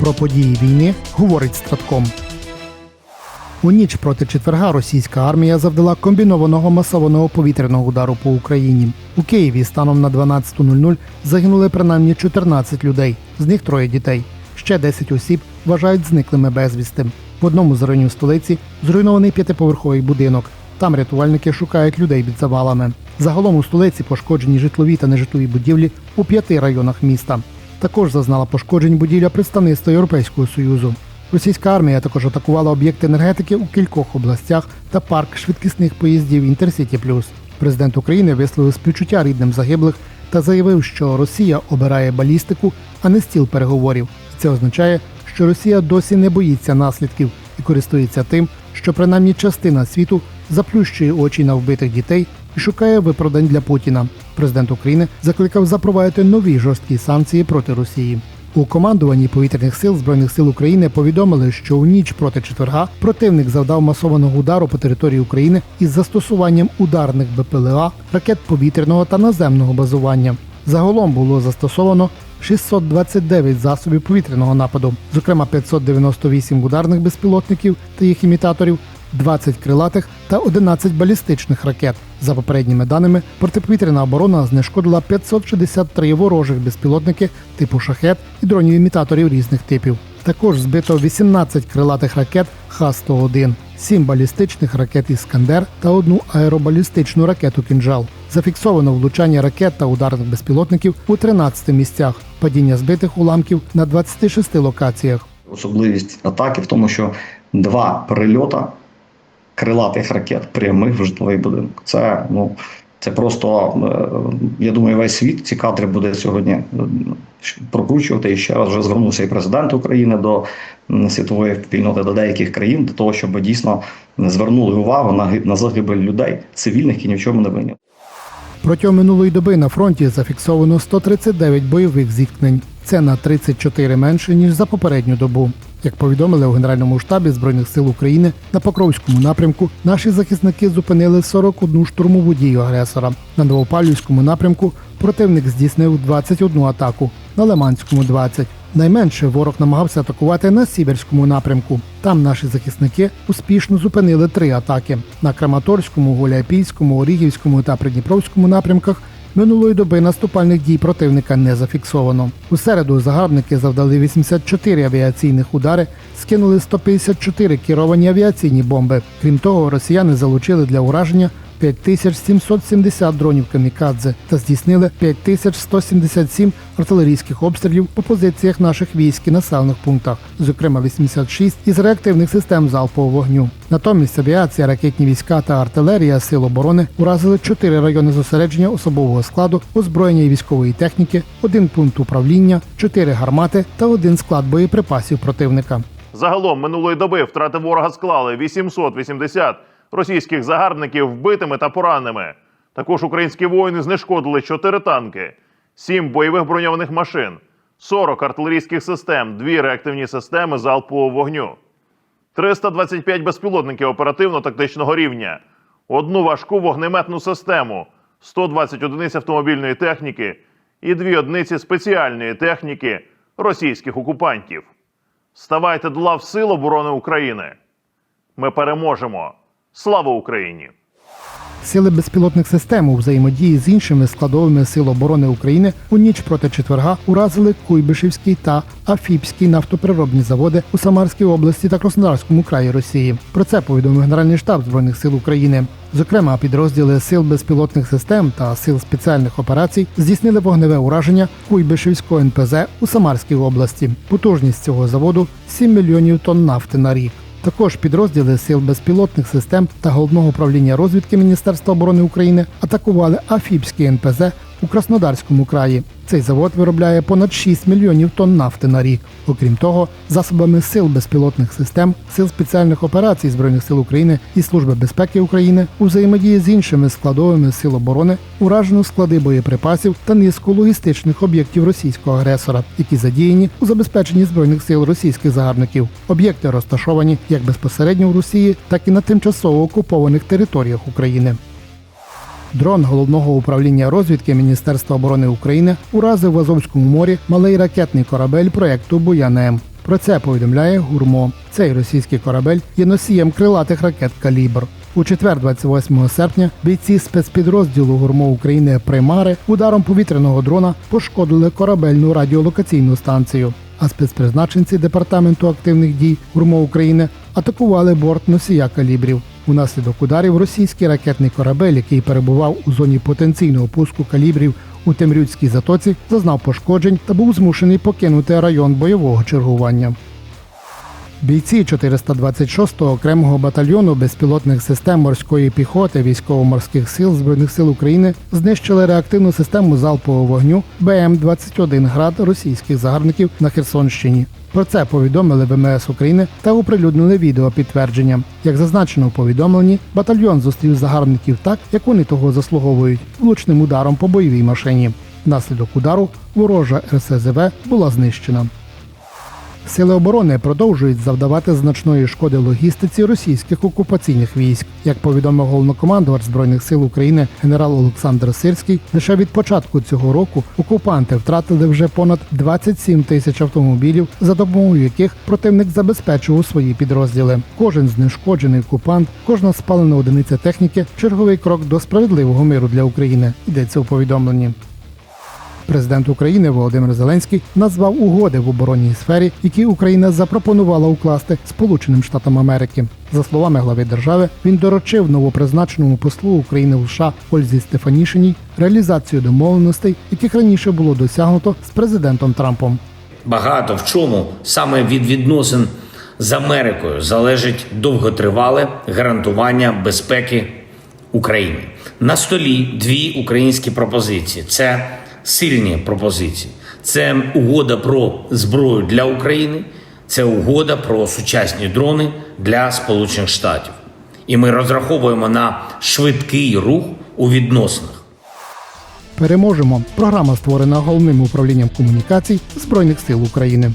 Про події війни говорить Стратком. У ніч проти четверга російська армія завдала комбінованого масованого повітряного удару по Україні. У Києві станом на 12.00 загинули принаймні 14 людей, з них троє дітей. Ще 10 осіб вважають зниклими безвісти. В одному з районів столиці зруйнований п'ятиповерховий будинок. Там рятувальники шукають людей під завалами. Загалом у столиці пошкоджені житлові та нежитлові будівлі у п'яти районах міста. Також зазнала пошкоджень будівля представництва Європейського Союзу. Російська армія також атакувала об'єкти енергетики у кількох областях та парк швидкісних поїздів Інтерсіті Плюс. Президент України висловив співчуття рідним загиблих та заявив, що Росія обирає балістику, а не стіл переговорів. Це означає, що Росія досі не боїться наслідків і користується тим, що принаймні частина світу заплющує очі на вбитих дітей і шукає виправдань для Путіна. Президент України закликав запровадити нові жорсткі санкції проти Росії. У командуванні повітряних сил збройних сил України повідомили, що у ніч проти четверга противник завдав масованого удару по території України із застосуванням ударних БПЛА, ракет повітряного та наземного базування. Загалом було застосовано 629 засобів повітряного нападу, зокрема 598 ударних безпілотників та їх імітаторів, 20 крилатих та 11 балістичних ракет. За попередніми даними, протиповітряна оборона знешкодила 563 ворожих безпілотники типу шахет і дронів-імітаторів різних типів. Також збито 18 крилатих ракет Х-101, 7 балістичних ракет Іскандер та одну аеробалістичну ракету Кінжал. Зафіксовано влучання ракет та ударних безпілотників у 13 місцях, падіння збитих уламків на 26 локаціях. Особливість атаки в тому, що два прильота крилатих ракет прямих в житловий будинок. Це ну це просто е, я думаю, весь світ ці кадри буде сьогодні е, прокручувати. І ще раз вже звернувся і президент України до світової спільноти до деяких країн для того, щоб дійсно звернули увагу на на загибель людей, цивільних, які ні в чому не винні. Протягом минулої доби на фронті зафіксовано 139 бойових зіткнень. Це на 34 менше ніж за попередню добу. Як повідомили у Генеральному штабі Збройних сил України на Покровському напрямку, наші захисники зупинили 41 штурмову дію агресора. На Новопавлівському напрямку противник здійснив 21 атаку, на Лиманському 20. Найменше ворог намагався атакувати на Сіверському напрямку. Там наші захисники успішно зупинили три атаки. На Краматорському, Гуляйпільському, Орігівському та Придніпровському напрямках минулої доби наступальних дій противника не зафіксовано. У середу загарбники завдали 84 авіаційних удари, скинули 154 керовані авіаційні бомби. Крім того, росіяни залучили для ураження 5770 дронів камікадзе та здійснили 5177 артилерійських обстрілів по позиціях наших військ і населених пунктах, зокрема 86 із реактивних систем залпового вогню. Натомість авіація, ракетні війська та артилерія сил оборони уразили чотири райони зосередження особового складу, озброєння і військової техніки, один пункт управління, чотири гармати та один склад боєприпасів противника. Загалом минулої доби втрати ворога склали 880 російських загарбників вбитими та пораненими. Також українські воїни знешкодили 4 танки, 7 бойових броньованих машин, 40 артилерійських систем, 2 реактивні системи залпового вогню, 325 безпілотників оперативно-тактичного рівня, одну важку вогнеметну систему, 120 одиниць автомобільної техніки і 2 одиниці спеціальної техніки російських окупантів. Ставайте до лав Сил оборони України. Ми переможемо. Слава Україні! Сили безпілотних систем у взаємодії з іншими складовими сил оборони України у ніч проти четверга уразили Куйбишевський та Афіпський нафтопереробні заводи у Самарській області та Краснодарському краї Росії. Про це повідомив Генеральний штаб збройних сил України. Зокрема, підрозділи сил безпілотних систем та сил спеціальних операцій здійснили вогневе ураження Куйбишевського НПЗ у Самарській області. Потужність цього заводу 7 мільйонів тонн нафти на рік. Також підрозділи сил безпілотних систем та головного управління розвідки Міністерства оборони України атакували Афіпський НПЗ у Краснодарському краї. Цей завод виробляє понад 6 мільйонів тонн нафти на рік. Окрім того, засобами сил безпілотних систем, сил спеціальних операцій збройних сил України і Служби безпеки України у взаємодії з іншими складовими сил оборони уражено склади боєприпасів та низку логістичних об'єктів російського агресора, які задіяні у забезпеченні збройних сил російських загарбників. Об'єкти розташовані як безпосередньо в Росії, так і на тимчасово окупованих територіях України. Дрон головного управління розвідки Міністерства оборони України уразив в Азовському морі малий ракетний корабель проекту Буян-М. Про це повідомляє Гурмо. Цей російський корабель є носієм крилатих ракет Калібр. У четвер, 28 серпня, бійці спецпідрозділу Гурмо України Примари ударом повітряного дрона пошкодили корабельну радіолокаційну станцію. А спецпризначенці департаменту активних дій Гурмо України атакували борт носія калібрів. Унаслідок ударів російський ракетний корабель, який перебував у зоні потенційного пуску калібрів у Темрюцькій затоці, зазнав пошкоджень та був змушений покинути район бойового чергування. Бійці 426-го окремого батальйону безпілотних систем морської піхоти військово-морських сил Збройних сил України знищили реактивну систему залпового вогню БМ-21 град російських загарбників на Херсонщині. Про це повідомили ВМС України та оприлюднили відео підтвердження. Як зазначено у повідомленні, батальйон зустрів загарбників так, як вони того заслуговують, влучним ударом по бойовій машині. Внаслідок удару ворожа РСЗВ була знищена. Сили оборони продовжують завдавати значної шкоди логістиці російських окупаційних військ. Як повідомив головнокомандувач збройних сил України генерал Олександр Сирський, лише від початку цього року окупанти втратили вже понад 27 тисяч автомобілів, за допомогою яких противник забезпечував свої підрозділи. Кожен знешкоджений окупант, кожна спалена одиниця техніки черговий крок до справедливого миру для України. Йдеться у повідомленні. Президент України Володимир Зеленський назвав угоди в оборонній сфері, які Україна запропонувала укласти Сполученим Штатам Америки. За словами глави держави, він доручив новопризначеному послу України в США Ользі Стефанішиній реалізацію домовленостей, яких раніше було досягнуто з президентом Трампом. Багато в чому саме від відносин з Америкою залежить довготривале гарантування безпеки України. На столі дві українські пропозиції: це сильні пропозиції, це угода про зброю для України, це угода про сучасні дрони для Сполучених Штатів. І ми розраховуємо на швидкий рух у відносинах. Переможемо. Програма створена головним управлінням комунікацій Збройних сил України.